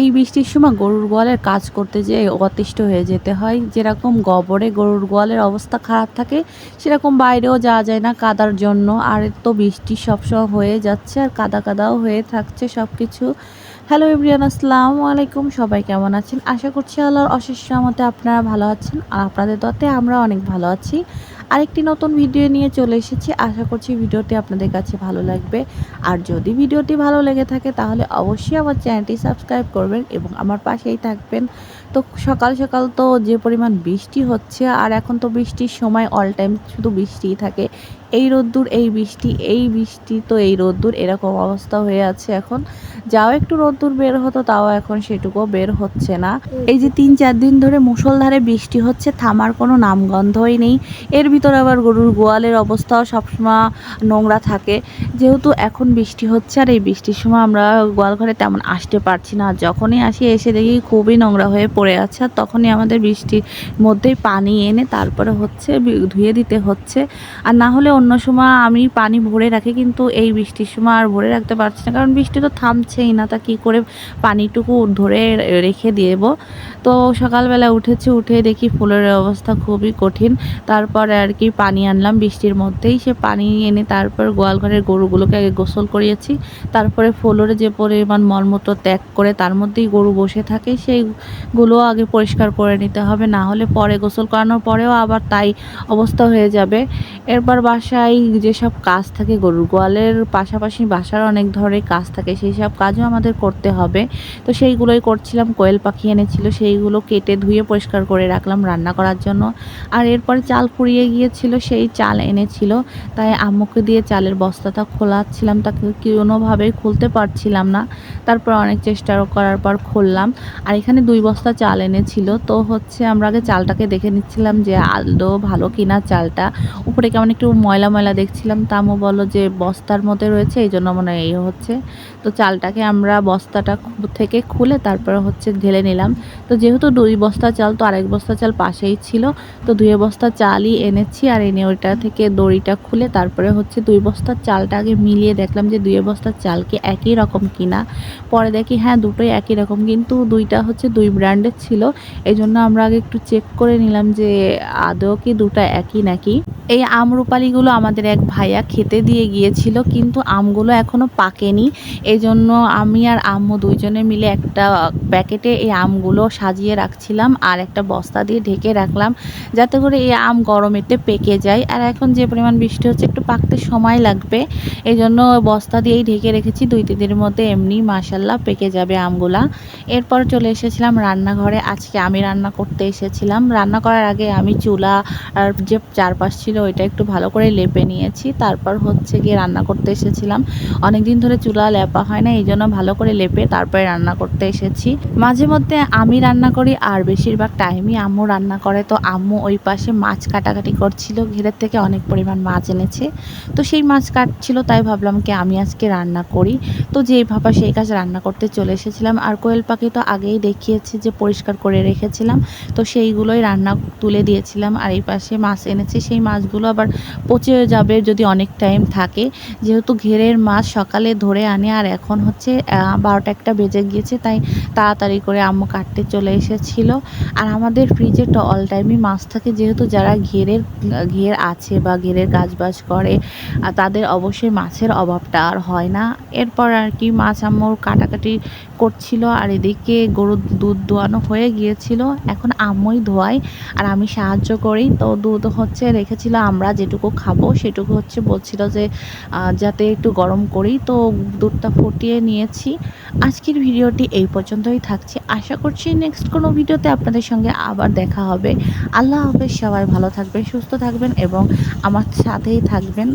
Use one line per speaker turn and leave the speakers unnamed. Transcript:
এই বৃষ্টির সময় গরুর গোয়ালের কাজ করতে যেয়ে অতিষ্ঠ হয়ে যেতে হয়। যেরকম গবরে গরুর গোয়ালের অবস্থা খারাপ থাকে, সেরকম বাইরেও যাওয়া যায় না কাদার জন্য। আর তো বৃষ্টি সবসময় হয়ে যাচ্ছে আর কাদা কাদাও হয়ে থাকছে সব কিছু হ্যালো এভরিয়ান আসসালামু আলাইকুম। সবাই কেমন আছেন? আশা করছি আল্লাহর অশেষ মতে আপনারা ভালো আছেন। আর আপনাদের দতে আমরা অনেক ভালো আছি। আরেকটি নতুন ভিডিও নিয়ে চলে এসেছি। আশা করছি ভিডিওটি আপনাদের কাছে ভালো লাগবে। আর যদি ভিডিওটি ভালো লেগে থাকে, তাহলে অবশ্যই আমার চ্যানেলটি সাবস্ক্রাইব করবেন এবং আমার পাশেই থাকবেন। তো সকাল সকাল তো যে পরিমাণ বৃষ্টি হচ্ছে, আর এখন তো বৃষ্টির সময় অল টাইম শুধু বৃষ্টিই থাকে। এই রোদ্দুর, এই বৃষ্টি এই বৃষ্টি, তো এই রোদ্দুর এরকম অবস্থা হয়ে আছে এখন। যাও একটু রোদ্দুর বের হতো, তাও এখন সেটুকুও বের হচ্ছে না। এই যে তিন চার দিন ধরে মুষলধারে বৃষ্টি হচ্ছে, থামার কোনো নামগন্ধই নেই। এর ভিতরে আবার গরুর গোয়ালের অবস্থাও সবসময় নোংরা থাকে। যেহেতু এখন বৃষ্টি হচ্ছে আর এই বৃষ্টির সময় আমরা গোয়াল ঘরে তেমন আসতে পারছি না। যখনই আসি, এসে দেখি খুবই নোংরা হয়ে পড়ে আছে আর তখনই আমাদের বৃষ্টির মধ্যেই পানি এনে তারপরে হচ্ছে ধুয়ে দিতে হচ্ছে। আর না হলে অন্য সময় আমি পানি ভরে রাখি, কিন্তু এই বৃষ্টির সময় আর ভরে রাখতে পারছি না। কারণ বৃষ্টি তো থামছেই না, তা কী করে পানিটুকু ধরে রেখে দেবো? তো সকালবেলা উঠেছি, উঠে দেখি ফুলের অবস্থা খুবই কঠিন। তারপরে আর কি পানি আনলাম বৃষ্টির মধ্যেই। সে পানি এনে তারপর গোয়াল ঘরের গরুগুলোকে আগে গোসল করিয়েছি। তারপরে ফ্লোরে যে পরিমাণ মলমূত্র ত্যাগ করে তার মধ্যেই গরু বসে থাকে, সেইগুলো আগে পরিষ্কার করে নিতে হবে। না হলে পরে গোসল করানোর পরেও আবার তাই অবস্থা হয়ে যাবে। এরপর বাসায় যেসব কাজ থাকে, গরুর গোয়ালের পাশাপাশি বাসার অনেক ধরনের কাজ থাকে সেই সব কাজও আমাদের করতে হবে। তো সেইগুলোই করছিলাম, কোয়েল পাখি এনেছিল, সেইগুলো কেটে ধুয়ে পরিষ্কার করে রাখলাম রান্না করার জন্য। আর এরপরে চাল ফুরিয়ে গিয়েছিল, সেই চাল এনেছিল। তাই আম্মুকে দিয়ে চালের বস্তাটা খোলাচ্ছিলাম। তাকে কোনোভাবেই খুলতে পারছিলাম না। তারপর অনেক চেষ্টা করার পর খুললাম। আর এখানে দুই বস্তা চাল এনেছিল। তো হচ্ছে আমরা আগে চালটাকে দেখে নিচ্ছিলাম যে আলদো ভালো কিনা চালটা। উপরে কেমন একটু ময়লা ময়লা দেখছিলাম। তামও বলো যে বস্তার মধ্যে রয়েছে, এই জন্য মনে হয় এই হচ্ছে। তো চালটাকে আমরা বস্তাটা থেকে খুলে তারপরে হচ্ছে ঢেলে নিলাম। তো যেহেতু দুই বস্তা চাল, তো আরেক বস্তা চাল পাশেই ছিল। তো দুই বস্তা চালই এনেছি আর এনে ওইটা থেকে দড়িটা খুলে তারপরে হচ্ছে দুই বস্তার চালটা আগে মিলিয়ে দেখলাম যে দুই বস্তার চালকে একই রকম কিনা। পরে দেখি হ্যাঁ দুটোই একই রকম কিন্তু দুইটা হচ্ছে দুই ব্র্যান্ডের ছিল। এই জন্য আমরা আগে একটু চেক করে নিলাম যে আদৌ কি দুটা একই নাকি। এই আমরুপালিগুলো আমাদের এক ভাইয়া খেতে দিয়ে গিয়েছিল কিন্তু আমগুলো এখনও পাকেনি। এই জন্য আমি আর আম্মু দুইজনে মিলে একটা প্যাকেটে এই আমগুলো সাজিয়ে রাখছিলাম আর একটা বস্তা দিয়ে ঢেকে রাখলাম। যাতে করে এই আম গরমেতে পেকে যায়। আর এখন যে পরিমাণ বৃষ্টি হচ্ছে, একটু পাকতে সময় লাগবে। এই জন্য বস্তা দিয়েই ঢেকে রেখেছি। দুই তিন দিনের মধ্যে এমনি মাসাল্লাহ পেকে যাবে আমগুলা। এরপর চলে এসেছিলাম রান্নাঘরে। আজকে আমি রান্না করতে এসেছিলাম। রান্না করার আগে আমি চুলা আর যে চারপাশ ছিল, ওইটা একটু ভালো করে লেপে নিয়েছি। তারপর হচ্ছে গিয়ে রান্না করতে এসেছিলাম। অনেক দিন ধরে চুলা লেপা হয় না এই জন্য ভালো করে লেপে তারপরে রান্না করতে এসেছি। মাঝে মধ্যে আমি রান্না করি, আর বেশিরভাগ টাইমই আম্মু রান্না করে। তো আম্মু ওই পাশে মাছ কাটাকাটি করছিল ঘেরের থেকে অনেক পরিমাণ মাছ এনেছে। তো সেই মাছ কাটছিল, তাই ভাবলাম কি আমি আজকে রান্না করি। তো যেই ভাবা সেই কাজ রান্না করতে চলে এসেছিলাম। আর কোয়েল পাখি তো আগেই দেখিয়েছি যে পরিষ্কার করে রেখেছিলাম। তো সেইগুলোই রান্না তুলে দিয়েছিলাম। আর এই পাশে মাছ এনেছে। সেই মাছগুলো আবার পচে যাবে যদি অনেক টাইম থাকে। যেহেতু ঘেরের মাছ সকালে ধরে আনে, আর এখন হচ্ছে বারোটা একটা বেজে গিয়েছে, তাই তাড়াতাড়ি করে আম্মু কাটতে চলে এসেছিল। আর আমাদের ফ্রিজে তো অল টাইমই মাছ থাকে। যেহেতু যারা ঘেরের ঘের আছে বা ঘেরের কাজবাজ করে, আর তাদের অবশ্যই মাছের অভাবটা আর হয় না। এরপর আর কি মাছ আম্মুর কাটাকাটি করছিল আর এদিকে গরুর দুধ দোয়ানো হয়ে গিয়েছিল। এখন আম্মুই ধোয়াই আর আমি সাহায্য করি। তো দুধ হচ্ছে রেখেছিল, আমরা যেটুকু খাব সেটুকু হচ্ছে বলছিল যে যাতে একটু গরম করি। তো দুধটা ফুটিয়ে নিয়েছি। আজকের ভিডিওটি এই পর্যন্তই থাকছে। আশা করছি নেক্সট কোনো ভিডিওতে আপনাদের সঙ্গে আবার দেখা হবে। আল্লাহ হাফেজ, সবাই ভালো থাকবেন সুস্থ থাকবেন এবং আমার সাথেই থাকবেন।